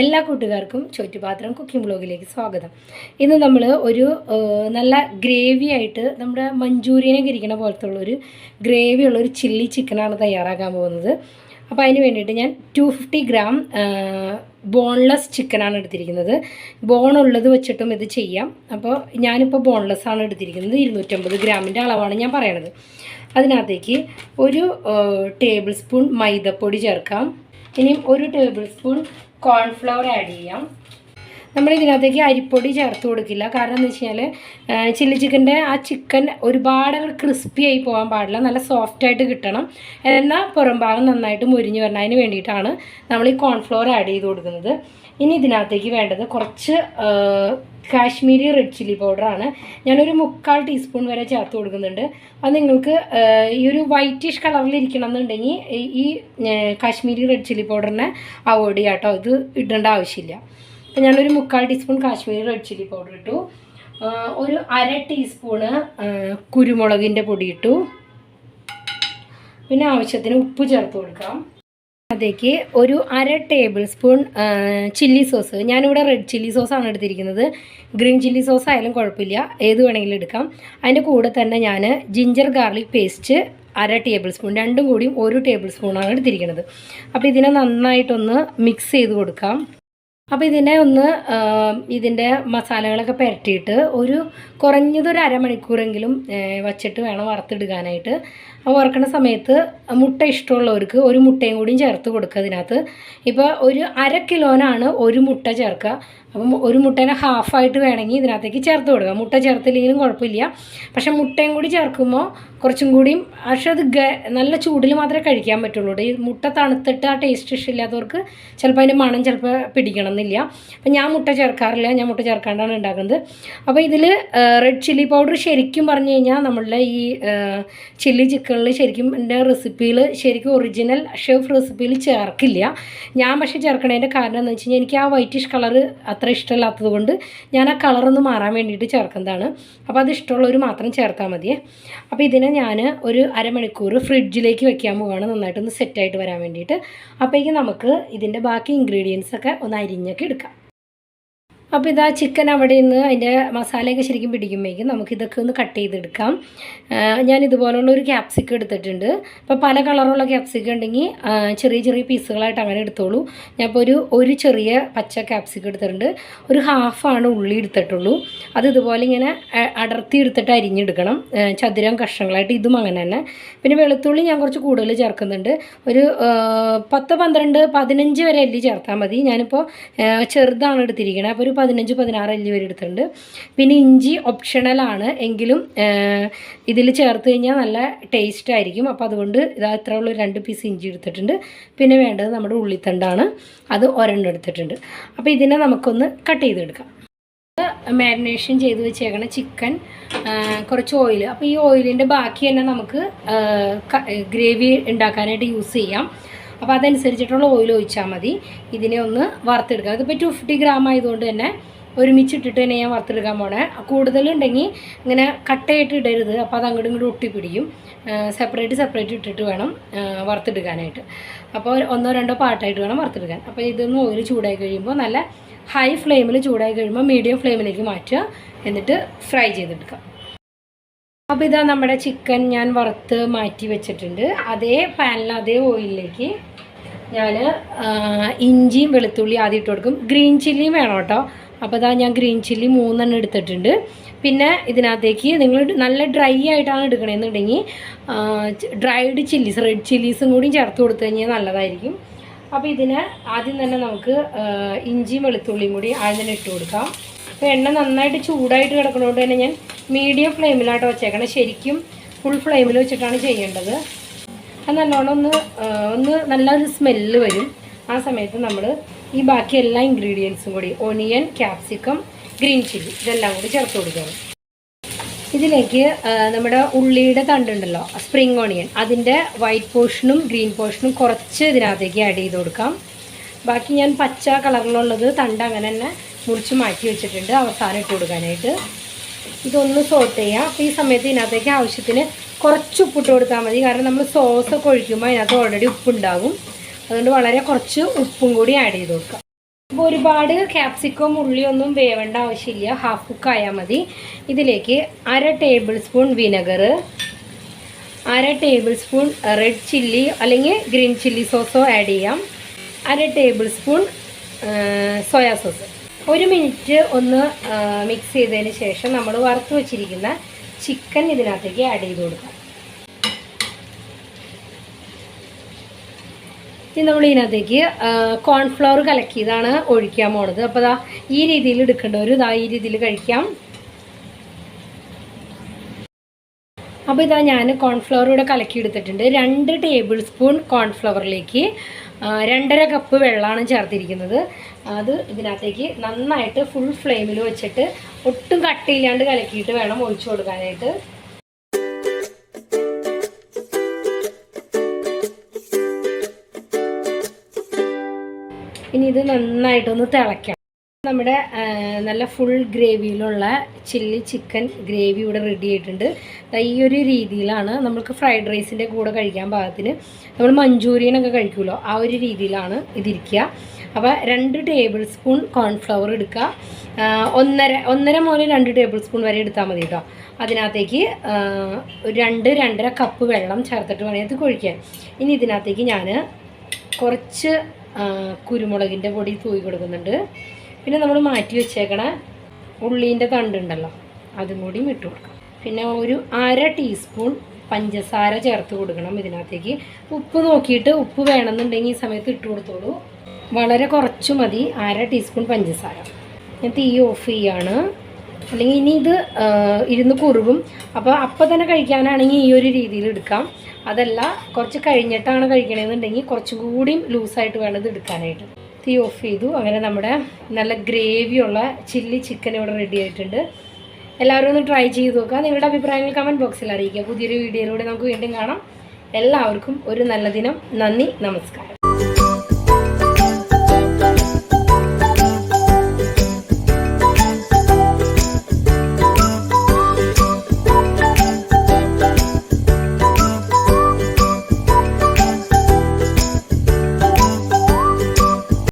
എല്ലാ കൂട്ടുകാർക്കും ചോറ്റുപാത്രം കുക്കിംഗ് ബ്ലോഗിലേക്ക് സ്വാഗതം. ഇന്ന് നമ്മൾ ഒരു നല്ല ഗ്രേവി ആയിട്ട് നമ്മുടെ മഞ്ചൂരിയനെ കിരിക്കണ പോലത്തെ ഉള്ളൊരു ഗ്രേവി ഉള്ളൊരു ചില്ലി ചിക്കനാണ് തയ്യാറാക്കാൻ പോകുന്നത്. അപ്പോൾ അതിന് വേണ്ടിയിട്ട് ഞാൻ ടു ഫിഫ്റ്റി ഗ്രാം ബോൺലെസ് ചിക്കനാണ് എടുത്തിരിക്കുന്നത്. ബോൺ വെച്ചിട്ടും ഇത് ചെയ്യാം. അപ്പോൾ ഞാനിപ്പോൾ ബോൺലെസ് ആണ് എടുത്തിരിക്കുന്നത്. ഇരുന്നൂറ്റമ്പത് ഗ്രാമിന്റെ അളവാണ് ഞാൻ പറയണത്. അതിനകത്തേക്ക് ഒരു ടേബിൾ സ്പൂൺ മൈദപ്പൊടി ചേർക്കാം. ഇനിയും ഒരു ടേബിൾ സ്പൂൺ കോൺഫ്ലവർ ആഡ് ചെയ്യാം. നമ്മൾ ഇതിനകത്തേക്ക് അരിപ്പൊടി ചേർത്ത് കൊടുക്കില്ല. കാരണം എന്ന് വെച്ച് കഴിഞ്ഞാൽ ചില്ലി ചിക്കന്റെ ആ ചിക്കൻ ഒരുപാട് ക്രിസ്പി ആയി പോകാൻ പാടില്ല. നല്ല സോഫ്റ്റ് ആയിട്ട് കിട്ടണം. എന്നാൽ പുറം ഭാഗം നന്നായിട്ട് മുരിഞ്ഞ് വരണം അതിന് വേണ്ടിയിട്ടാണ് നമ്മൾ ഈ കോൺഫ്ലോർ ആഡ് ചെയ്ത് കൊടുക്കുന്നത്. ഇനി ഇതിനകത്തേക്ക് വേണ്ടത് കുറച്ച് കാശ്മീരി റെഡ് ചില്ലി പൗഡറാണ് ഞാനൊരു മുക്കാൽ ടീസ്പൂൺ വരെ ചേർത്ത് കൊടുക്കുന്നുണ്ട്. അത് നിങ്ങൾക്ക് ഈ ഒരു വൈറ്റിഷ് കളറിൽ ഇരിക്കണം എന്നുണ്ടെങ്കിൽ ഈ കാശ്മീരി റെഡ് ചില്ലി പൗഡറിനെ അവോയ്ഡ് ചെയ്യാം കേട്ടോ ഇത് ഇടേണ്ട ആവശ്യമില്ല. അപ്പം ഞാനൊരു മുക്കാൽ teaspoon Kashmiri red chilli powder ഇട്ടു. ഒരു അര ടീസ്പൂണ് കുരുമുളകിന്റെ പൊടി ഇട്ടു. പിന്നെ ആവശ്യത്തിന് ഉപ്പ് ചേർത്ത് കൊടുക്കാം. അതേക്ക് ഒരു അര ടേബിൾ സ്പൂൺ ചില്ലി സോസ്. ഞാനിവിടെ റെഡ് ചില്ലി സോസാണ് എടുത്തിരിക്കുന്നത്. ഗ്രീൻ ചില്ലി സോസ് ആയാലും കുഴപ്പമില്ല. ഏത് വേണമെങ്കിലും എടുക്കാം. അതിന്റെ കൂടെ തന്നെ ഞാൻ ജിഞ്ചർ ഗാർലിക് പേസ്റ്റ് അര ടേബിൾ സ്പൂൺ രണ്ടും കൂടിയും ഒരു ടേബിൾ സ്പൂണാണ് എടുത്തിരിക്കുന്നത്. അപ്പോൾ ഇതിനെ നന്നായിട്ടൊന്ന് മിക്സ് ചെയ്ത് കൊടുക്കാം. അപ്പോൾ ഇതിനെ ഒന്ന് ഇതിന്റെ മസാലകളൊക്കെ പുരട്ടിയിട്ട് ഒരു കുറഞ്ഞതൊരു അരമണിക്കൂറെങ്കിലും വച്ചിട്ട് വേണം വറുത്തിടുകാനായിട്ട് അപ്പോൾ വറുക്കണ സമയത്ത് മുട്ട ഇഷ്ടമുള്ളവർക്ക് ഒരു മുട്ടയും കൂടിയും ചേർത്ത് കൊടുക്കുക അതിനകത്ത്. ഇപ്പോൾ ഒരു അര കിലോനാണ് ഒരു മുട്ട ചേർക്കുക. അപ്പം ഒരു മുട്ടേനെ ഹാഫായിട്ട് വേണമെങ്കിൽ ഇതിനകത്തേക്ക് ചേർത്ത് കൊടുക്കുക. മുട്ട ചേർത്തില്ലെങ്കിലും കുഴപ്പമില്ല. പക്ഷേ മുട്ടയും കൂടി ചേർക്കുമ്പോൾ കുറച്ചും കൂടിയും. പക്ഷേ അത് നല്ല ചൂടിൽ മാത്രമേ കഴിക്കാൻ പറ്റുള്ളൂ ഈ മുട്ട തണുത്തിട്ട് ആ ടേസ്റ്റ് ഇഷ്ടമില്ലാത്തവർക്ക് ചിലപ്പോൾ അതിന്റെ മണം ചിലപ്പോൾ പിടിക്കണം എന്നില്ല അപ്പം ഞാൻ മുട്ട ചേർക്കാറില്ല. ഞാൻ മുട്ട ചേർക്കാണ്ടാണ് ഉണ്ടാക്കുന്നത്. അപ്പോൾ ഇതിൽ റെഡ് ചില്ലി പൗഡർ ശരിക്കും പറഞ്ഞു കഴിഞ്ഞാൽ നമ്മളുടെ ഈ ചില്ലി ചിക്കനിൽ ശരിക്കും എന്റെ റെസിപ്പിയിൽ ശരിക്കും ഒറിജിനൽ ഷെഫ് റെസിപ്പിയിൽ ചേർക്കില്ല. ഞാൻ പക്ഷേ ചേർക്കണതിന്റെ കാരണം എന്ന് വെച്ച് കഴിഞ്ഞാൽ എനിക്ക് ആ വൈറ്റിഷ് കളർ അത്ര ഇഷ്ടമില്ലാത്തത് കൊണ്ട് ഞാൻ ആ കളറൊന്ന് മാറാൻ വേണ്ടിയിട്ട് ചേർക്കുന്നതാണ്. അപ്പോൾ അത് ഇഷ്ടമുള്ളവർ മാത്രം ചേർത്താൽ മതിയേ. അപ്പോൾ ഇതിനെ ഞാൻ ഒരു അരമണിക്കൂർ ഫ്രിഡ്ജിലേക്ക് വെക്കാൻ പോവുകയാണ് നന്നായിട്ടൊന്ന് സെറ്റായിട്ട് വരാൻ വേണ്ടിയിട്ട്. അപ്പോഴേക്കും നമുക്ക് ഇതിന്റെ ബാക്കി ഇൻഗ്രീഡിയൻസ് ഒക്കെ ഒന്ന് അരിഞ്ഞൊക്കെ എടുക്കാം. അപ്പോൾ ഇതാ ചിക്കൻ അവിടെ നിന്ന് അതിന്റെ മസാലയൊക്കെ ശരിക്കും പിടിക്കുമ്പോഴേക്കും നമുക്കിതൊക്കെ ഒന്ന് കട്ട് ചെയ്തെടുക്കാം. ഞാൻ ഇതുപോലുള്ള ഒരു ക്യാപ്സിക്കം എടുത്തിട്ടുണ്ട്. അപ്പോൾ പല കളറുള്ള ക്യാപ്സിക്കം ഉണ്ടെങ്കിൽ ചെറിയ ചെറിയ പീസുകളായിട്ട് അങ്ങനെ എടുത്തോളൂ. ഞാൻ ഇപ്പോൾ ഒരു ഒരു ചെറിയ പച്ച ക്യാപ്സിക്കം എടുത്തിട്ടുണ്ട്. ഒരു ഹാഫാണ് ഉള്ളി എടുത്തിട്ടുള്ളൂ. അത് ഇതുപോലെ ഇങ്ങനെ അടർത്തി എടുത്തിട്ട് അരിഞ്ഞെടുക്കണം. ചതുരം കഷ്ണങ്ങളായിട്ട് ഇതും അങ്ങനെ തന്നെ. പിന്നെ വെളുത്തുള്ളി ഞാൻ കുറച്ച് കൂടുതൽ ചേർക്കുന്നുണ്ട്. ഒരു പത്ത് പന്ത്രണ്ട് പതിനഞ്ച് വരെ അല്ലി ചേർത്താൽ മതി. ഞാനിപ്പോൾ ചെറുതാണ് എടുത്തിരിക്കുന്നത് അപ്പോൾ ഒരു പതിനഞ്ച് പതിനാറ് അല്ലി വരെ എടുത്തിട്ടുണ്ട്. പിന്നെ ഇഞ്ചി ഓപ്ഷണലാണ് എങ്കിലും ഇതിൽ ചേർത്ത് കഴിഞ്ഞാൽ നല്ല ടേസ്റ്റ് ആയിരിക്കും. അപ്പോൾ അതുകൊണ്ട് ഇതാ ഇത്ര ഉള്ള രണ്ട് പീസ് ഇഞ്ചി എടുത്തിട്ടുണ്ട്. പിന്നെ വേണ്ടത് നമ്മുടെ ഉള്ളിത്തണ്ടാണ്. അത് ഒരെണ്ണം എടുത്തിട്ടുണ്ട്. അപ്പോൾ ഇതിനെ നമുക്കൊന്ന് കട്ട് ചെയ്തെടുക്കാം. മാരിനേഷൻ ചെയ്ത് വെച്ചേക്കണ ചിക്കൻ കുറച്ച് ഓയിൽ അപ്പോൾ ഈ ഓയിലിന്റെ ബാക്കി തന്നെ നമുക്ക് ഗ്രേവി ഉണ്ടാക്കാനായിട്ട് യൂസ് ചെയ്യാം. അപ്പോൾ അതനുസരിച്ചിട്ടുള്ള ഓയിൽ ഒഴിച്ചാൽ മതി. ഇതിനെ ഒന്ന് വറുത്തെടുക്കുക അതിപ്പോൾ ടു ഫിഫ്റ്റി ഗ്രാം ആയതുകൊണ്ട് തന്നെ ഒരുമിച്ചിട്ടിട്ട് തന്നെ ഞാൻ വറുത്തെടുക്കാൻ പോണേ. കൂടുതലുണ്ടെങ്കിൽ ഇങ്ങനെ കട്ടയായിട്ട് ഇടരുത്. അപ്പോൾ അത് അങ്ങോട്ടും ഇങ്ങോട്ടും ഒട്ടിപ്പിടിക്കും സെപ്പറേറ്റ് സെപ്പറേറ്റ് ഇട്ടിട്ട് വേണം വറുത്തെടുക്കാനായിട്ട്. അപ്പോൾ ഒന്നോ രണ്ടോ പാട്ടായിട്ട് വേണം വറുത്തെടുക്കാൻ. അപ്പോൾ ഇതൊന്ന് ഓയിൽ ചൂടായി കഴിയുമ്പോൾ നല്ല ഹൈ ഫ്ലെയിമിൽ ചൂടായി കഴിയുമ്പോൾ മീഡിയം ഫ്ലെയിമിലേക്ക് മാറ്റുക. എന്നിട്ട് ഫ്രൈ ചെയ്തെടുക്കാം. അപ്പോൾ ഇതാ നമ്മുടെ ചിക്കൻ ഞാൻ വറുത്ത് മാറ്റി വെച്ചിട്ടുണ്ട്. അതേ പാനിൽ അതേ ഓയിലിലേക്ക് ഞാൻ ഇഞ്ചിയും വെളുത്തുള്ളിയും ആദ്യം ഇട്ട് കൊടുക്കും. ഗ്രീൻ ചില്ലിയും വേണം കേട്ടോ. അപ്പോൾ ഇതാ ഞാൻ ഗ്രീൻ ചില്ലി മൂന്നെണ്ണം എടുത്തിട്ടുണ്ട്. പിന്നെ ഇതിനകത്തേക്ക് നിങ്ങൾ നല്ല ഡ്രൈ ആയിട്ടാണ് എടുക്കണമെന്നുണ്ടെങ്കിൽ ഡ്രൈഡ് ചില്ലീസ് റെഡ് ചില്ലീസും കൂടി ചേർത്ത് കൊടുത്തു കഴിഞ്ഞാൽ നല്ലതായിരിക്കും. അപ്പോൾ ഇതിന് ആദ്യം തന്നെ നമുക്ക് ഇഞ്ചിയും വെളുത്തുള്ളിയും കൂടി ആദ്യം തന്നെ ഇട്ട് കൊടുക്കാം. അപ്പോൾ എണ്ണ നന്നായിട്ട് ചൂടായിട്ട് കിടക്കണോണ്ട് തന്നെ ഞാൻ മീഡിയം ഫ്ലെയിമിലാട്ടോ വെച്ചേക്കണം. ശരിക്കും ഫുൾ ഫ്ലെയിമിൽ വെച്ചിട്ടാണ് ചെയ്യേണ്ടത്. അത് നല്ലോണം ഒന്ന് ഒന്ന് നല്ലൊരു സ്മെല്ല് വരും. ആ സമയത്ത് നമ്മൾ ഈ ബാക്കി എല്ലാ ഇൻഗ്രീഡിയൻസും കൂടി ഒനിയൻ ക്യാപ്സിക്കം ഗ്രീൻ ചില്ലി ഇതെല്ലാം കൂടി ചേർത്ത് കൊടുക്കണം. ഇതിലേക്ക് നമ്മുടെ ഉള്ളിയുടെ തണ്ടുണ്ടല്ലോ സ്പ്രിങ് ഓണിയൻ അതിന്റെ വൈറ്റ് പോർഷനും ഗ്രീൻ പോർഷനും കുറച്ച് ഇതിനകത്തേക്ക് ആഡ് ചെയ്ത് കൊടുക്കാം. ബാക്കി ഞാൻ പച്ച കളറിലുള്ളത് തണ്ട് അങ്ങനെ തന്നെ മുറിച്ച് മാറ്റി വെച്ചിട്ടുണ്ട് അവസാനം ഇട്ട് കൊടുക്കാനായിട്ട്. ഇതൊന്ന് സോട്ട് ചെയ്യാം. അപ്പോൾ ഈ സമയത്ത് ഇതിനകത്തേക്ക് ആവശ്യത്തിന് കുറച്ച് ഉപ്പിട്ട് കൊടുത്താൽ മതി. കാരണം നമ്മൾ സോസ് ഒക്കെ ഒഴിക്കുമ്പോൾ അതിനകത്ത് ഓൾറെഡി ഉപ്പുണ്ടാകും അതുകൊണ്ട് വളരെ കുറച്ച് ഉപ്പും കൂടി ആഡ് ചെയ്ത് കൊടുക്കാം. അപ്പോൾ ഒരുപാട് ക്യാപ്സിക്കം ഉള്ളിയൊന്നും വേവേണ്ട ആവശ്യമില്ല. ഹാഫ് കുക്ക് ആയാൽ മതി. ഇതിലേക്ക് അര ടേബിൾ സ്പൂൺ വിനെഗർ അര ടേബിൾ സ്പൂൺ റെഡ് ചില്ലി അല്ലെങ്കിൽ ഗ്രീൻ ചില്ലി സോസോ ആഡ് ചെയ്യാം. അര ടേബിൾ സ്പൂൺ സോയാ സോസ് ഒരു മിനിറ്റ് ഒന്ന് മിക്സ് ചെയ്തതിന് ശേഷം നമ്മൾ വറുത്ത് വെച്ചിരിക്കുന്ന ചിക്കൻ ഇതിനകത്തേക്ക് ആഡ് ചെയ്ത് കൊടുക്കാം. ഇനി നമ്മൾ ഇതിനകത്തേക്ക് കോൺഫ്ലവർ കലക്കിയതാണ് ഒഴിക്കാൻ പോണത്. അപ്പോൾ ദാ ഈ രീതിയിൽ എടുക്കേണ്ടവർ ഇതാ ഈ രീതിയിൽ കഴിക്കാം. അപ്പോൾ ഇതാ ഞാൻ കോൺഫ്ലവർ ഇവിടെ കലക്കി എടുത്തിട്ടുണ്ട്. രണ്ട് ടേബിൾ സ്പൂൺ കോൺഫ്ലവറിലേക്ക് രണ്ടര കപ്പ് വെള്ളമാണ് ചേർത്തിരിക്കുന്നത്. അത് ഇതിനകത്തേക്ക് നന്നായിട്ട് ഫുൾ ഫ്ലെയിമിൽ വെച്ചിട്ട് ഒട്ടും കട്ടിയില്ലാണ്ട് കലക്കിയിട്ട് വേണം ഒഴിച്ചു കൊടുക്കാനായിട്ട്. ഇനി ഇത് നന്നായിട്ടൊന്ന് തിളയ്ക്കാം. നമ്മുടെ നല്ല ഫുൾ ഗ്രേവിയിലുള്ള ചില്ലി ചിക്കൻ ഗ്രേവി ഇവിടെ റെഡി ആയിട്ടുണ്ട്. ഈ ഒരു രീതിയിലാണ് നമ്മൾക്ക് ഫ്രൈഡ് റൈസിന്റെ കൂടെ കഴിക്കാൻ പാകത്തിന്. നമ്മൾ മഞ്ചൂരിയനൊക്കെ കഴിക്കുമല്ലോ ആ ഒരു രീതിയിലാണ് ഇതിരിക്കുക. അപ്പോൾ രണ്ട് ടേബിൾ സ്പൂൺ കോൺഫ്ലവർ എടുക്കുക. ഒന്നര ഒന്നര മുതൽ രണ്ട് ടേബിൾ സ്പൂൺ വരെ എടുത്താൽ മതി കേട്ടോ അതിനകത്തേക്ക് രണ്ട് രണ്ടര കപ്പ് വെള്ളം ചേർത്തിട്ട് വേണം ഇത് കൊഴിക്കാൻ. ഇനി ഇതിനകത്തേക്ക് ഞാൻ കുറച്ച് കുരുമുളകിന്റെ പൊടി തൂയി കൊടുക്കുന്നുണ്ട്. പിന്നെ നമ്മൾ മാറ്റി വെച്ചേക്കണ ഉള്ളീന്റെ തണ്ടുണ്ടല്ലോ അതും കൂടി ഇട്ട് കൊടുക്കാം. പിന്നെ ഒരു അര ടീസ്പൂൺ പഞ്ചസാര ചേർത്ത് കൊടുക്കണം ഇതിനകത്തേക്ക്. ഉപ്പ് നോക്കിയിട്ട് ഉപ്പ് വേണമെന്നുണ്ടെങ്കിൽ ഈ സമയത്ത് ഇട്ട് കൊടുത്തോളൂ. വളരെ കുറച്ച് മതി അര ടീസ്പൂൺ പഞ്ചസാര. ഞാൻ തീ ഓഫ് ചെയ്യാണ്. അല്ലെങ്കിൽ ഇനി ഇത് ഇരുന്ന് കുറുകും. അപ്പോൾ അപ്പോൾ തന്നെ കഴിക്കാനാണെങ്കിൽ ഈ ഒരു രീതിയിൽ എടുക്കാം. അതല്ല കുറച്ച് കഴിഞ്ഞിട്ടാണ് കഴിക്കണമെന്നുണ്ടെങ്കിൽ കുറച്ചും കൂടിയും ലൂസായിട്ട് വേണം ഇത് എടുക്കാനായിട്ട്. തീ ഓഫ് ചെയ്തു. അങ്ങനെ നമ്മുടെ നല്ല ഗ്രേവിയുള്ള ചില്ലി ചിക്കൻ ഇവിടെ റെഡി ആയിട്ടുണ്ട്. എല്ലാവരും ഒന്ന് ട്രൈ ചെയ്ത് നോക്കുക. നിങ്ങളുടെ അഭിപ്രായങ്ങൾ കമന്റ് ബോക്സിൽ അറിയിക്കുക. പുതിയൊരു വീഡിയോയിലൂടെ നമുക്ക് വീണ്ടും കാണാം. എല്ലാവർക്കും ഒരു നല്ല ദിനം. നന്ദി നമസ്കാരം.